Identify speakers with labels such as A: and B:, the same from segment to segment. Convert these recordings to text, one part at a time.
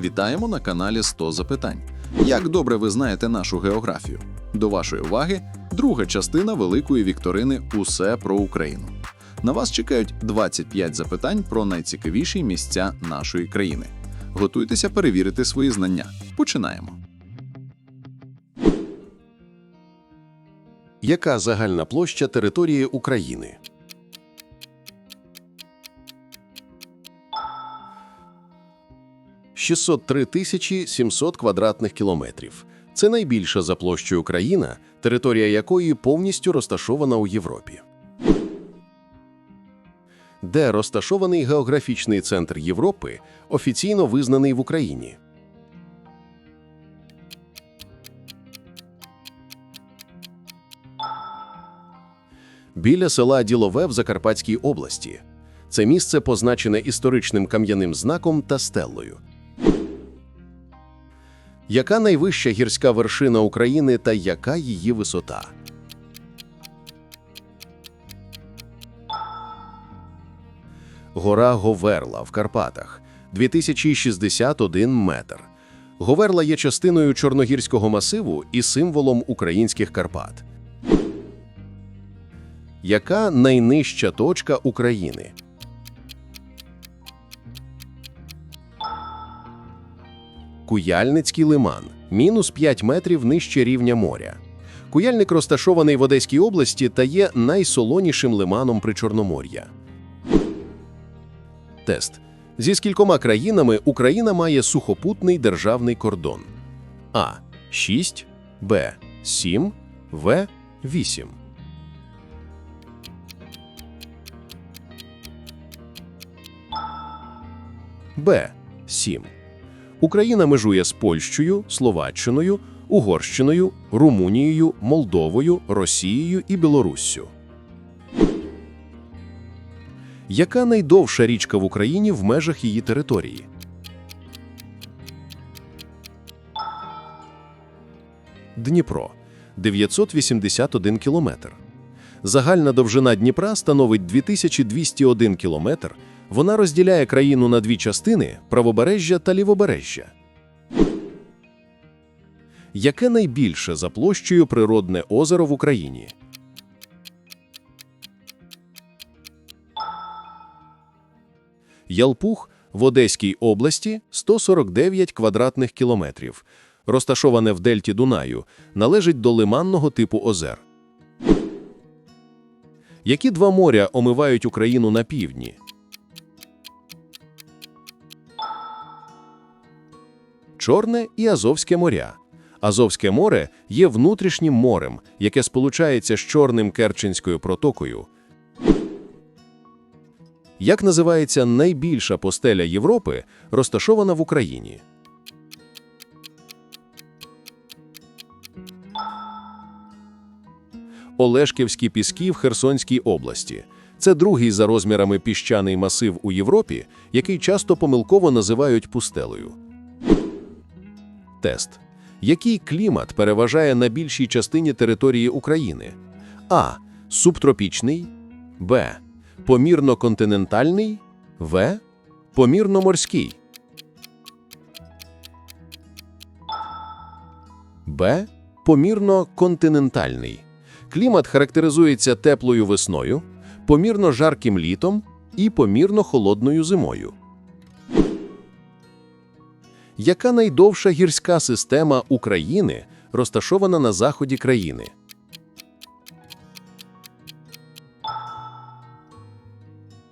A: Вітаємо на каналі 100 запитань. Як добре ви знаєте нашу географію? До вашої уваги друга частина великої вікторини Усе про Україну. На вас чекають 25 запитань про найцікавіші місця нашої країни. Готуйтеся перевірити свої знання. Починаємо.
B: Яка загальна площа території України? – 603 тисячі 700 квадратних кілометрів. Це найбільша за площею країна, територія якої повністю розташована у Європі. Де розташований географічний центр Європи, офіційно визнаний в Україні? біля села Ділове в Закарпатській області. Це місце позначене історичним кам'яним знаком та стеллою. Яка найвища гірська вершина України та яка її висота? Гора Говерла в Карпатах 2061 метр. Говерла є частиною Чорногірського масиву і символом українських Карпат. Яка найнижча точка України? Куяльницький лиман мінус 5 метрів нижче рівня моря. Куяльник розташований в Одеській області та є найсолонішим лиманом при Чорномор'я. Тест. Зі скількома країнами Україна має сухопутний державний кордон? А. 6, Б. 7, В. 8. Б. 7. Україна межує з Польщею, Словаччиною, Угорщиною, Румунією, Молдовою, Росією і Білоруссю. Яка найдовша річка в Україні в межах її території? Дніпро 981 кілометр. Загальна довжина Дніпра становить 2201 кілометр. Вона розділяє країну на дві частини правобережжя та лівобережжя. Яке найбільше за площею природне озеро в Україні? Ялпух в Одеській області 149 квадратних кілометрів. Розташоване в дельті Дунаю, належить до лиманного типу озер. Які два моря омивають Україну на півдні? Чорне і Азовське моря. Азовське море є внутрішнім морем, яке сполучається з Чорним Керченською протокою. Як називається найбільша постеля Європи, розташована в Україні? Олешківські піски в Херсонській області. Це другий за розмірами піщаний масив у Європі, який часто помилково називають пустелею. Тест. Який клімат переважає на більшій частині території України? А. Субтропічний, Б. Помірно-континентальний, В. Помірно-морський. Б. Помірно-континентальний. Клімат характеризується теплою весною, помірно жарким літом і помірно холодною зимою. Яка найдовша гірська система України розташована на заході країни?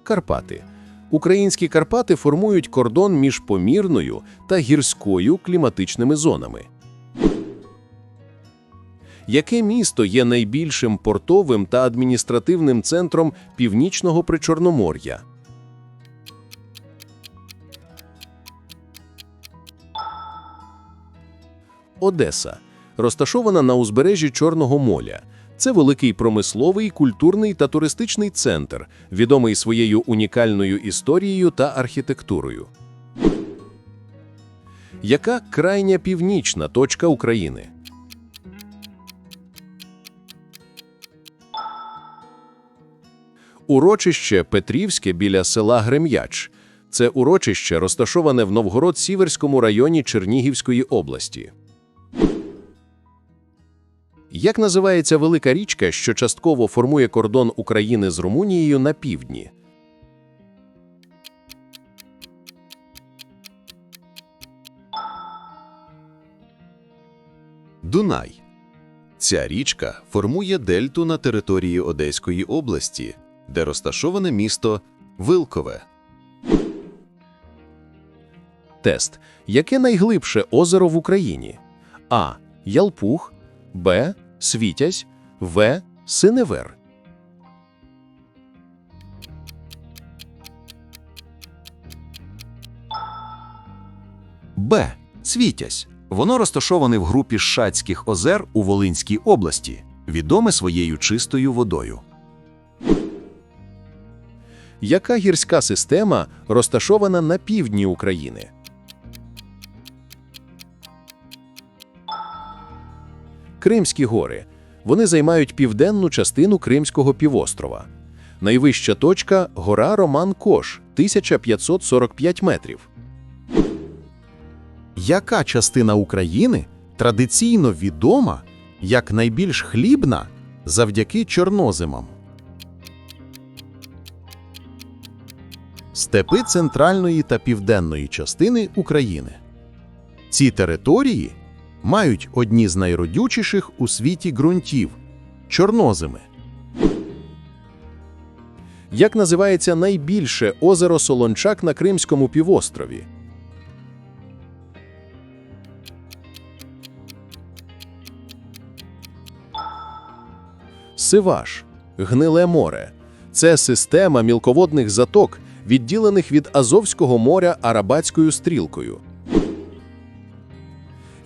B: Карпати. Українські Карпати формують кордон між помірною та гірською кліматичними зонами. Яке місто є найбільшим портовим та адміністративним центром північного причорномор'я? Одеса розташована на узбережжі Чорного моря. Це великий промисловий, культурний та туристичний центр, відомий своєю унікальною історією та архітектурою. Яка крайня північна точка України? Урочище Петрівське біля села Грем'яч. Це урочище розташоване в Новгород-Сіверському районі Чернігівської області. Як називається велика річка, що частково формує кордон України з Румунією на півдні?
C: Дунай. Ця річка формує дельту на території Одеської області, де розташоване місто Вилкове.
B: Тест. Яке найглибше озеро в Україні? А. Ялпух, Б. Світязь, В. Синевер.
D: Б. Світязь. Воно розташоване в групі Шацьких озер у Волинській області, відоме своєю чистою водою.
B: Яка гірська система розташована на півдні України? Кримські гори. Вони займають південну частину Кримського півострова. Найвища точка гора Роман Кош 1545 метрів.
E: Яка частина України традиційно відома як найбільш хлібна завдяки чорнозимам? Степи центральної та південної частини України. Ці території мають одні з найродючіших у світі ґрунтів чорнозими.
B: Як називається найбільше озеро Солончак на Кримському півострові? Сиваш Гниле море. Це система мілководних заток, відділених від Азовського моря Арабатською стрілкою.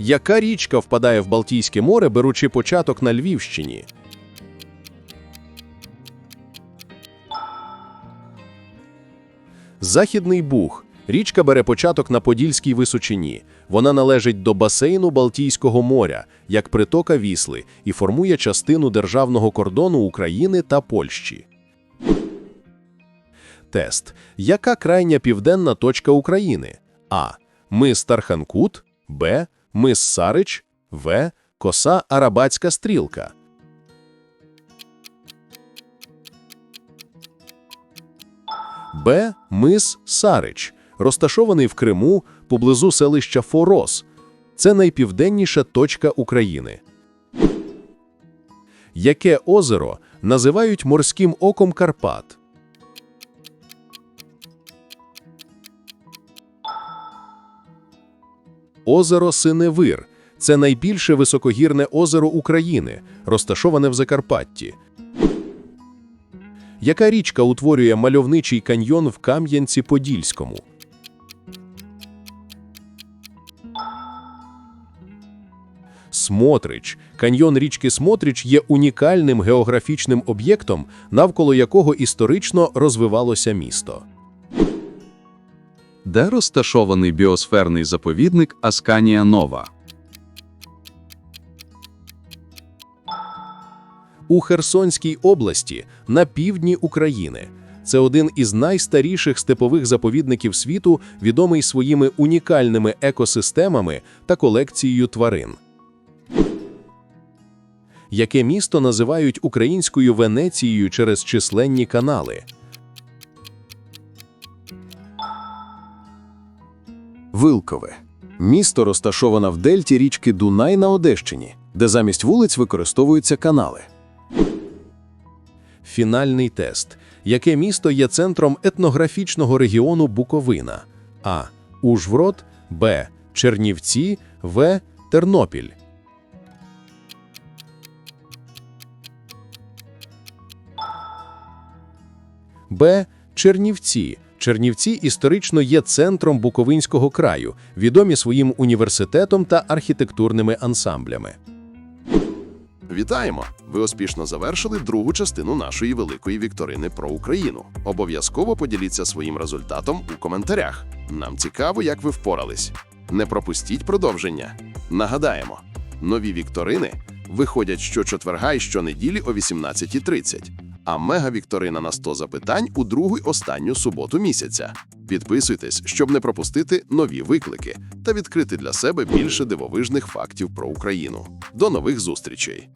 B: Яка річка впадає в Балтійське море, беручи початок на Львівщині? Західний Буг. Річка бере початок на Подільській височині. Вона належить до басейну Балтійського моря, як притока Вісли, і формує частину державного кордону України та Польщі. Тест. Яка крайня південна точка України? А. Мис Тарханкут. Б. Мис Сарич. В. Коса Арабатська стрілка. Б. Мис Сарич, розташований в Криму поблизу селища Форос. Це найпівденніша точка України. Яке озеро називають морським оком Карпат? Озеро Синевир це найбільше високогірне озеро України, розташоване в Закарпатті. Яка річка утворює мальовничий каньйон в Кам'янці-Подільському? Смотрич. Каньйон річки Смотрич є унікальним географічним об'єктом, навколо якого історично розвивалося місто.
A: Де розташований біосферний заповідник Асканія Нова?
B: у Херсонській області на півдні України. Це один із найстаріших степових заповідників світу, відомий своїми унікальними екосистемами та колекцією тварин. Яке місто називають українською Венецією через численні канали?
E: Вилкове. Місто розташоване в дельті річки Дунай на Одещині, де замість вулиць використовуються канали.
B: Фінальний тест. Яке місто є центром етнографічного регіону Буковина? А. Ужгород, Б. Чернівці, В. Тернопіль. Б. Чернівці. Чернівці історично є центром Буковинського краю, відомі своїм університетом та архітектурними ансамблями.
F: Вітаємо! Ви успішно завершили другу частину нашої великої вікторини про Україну. Обов'язково поділіться своїм результатом у коментарях. Нам цікаво, як ви впорались. Не пропустіть продовження. Нагадаємо, нові вікторини виходять щочетверга і щонеділі о 18.30, а мега-вікторина на 100 запитань у другу й останню суботу місяця.
B: Підписуйтесь, щоб не пропустити нові виклики та відкрити для себе більше дивовижних фактів про Україну. До нових зустрічей!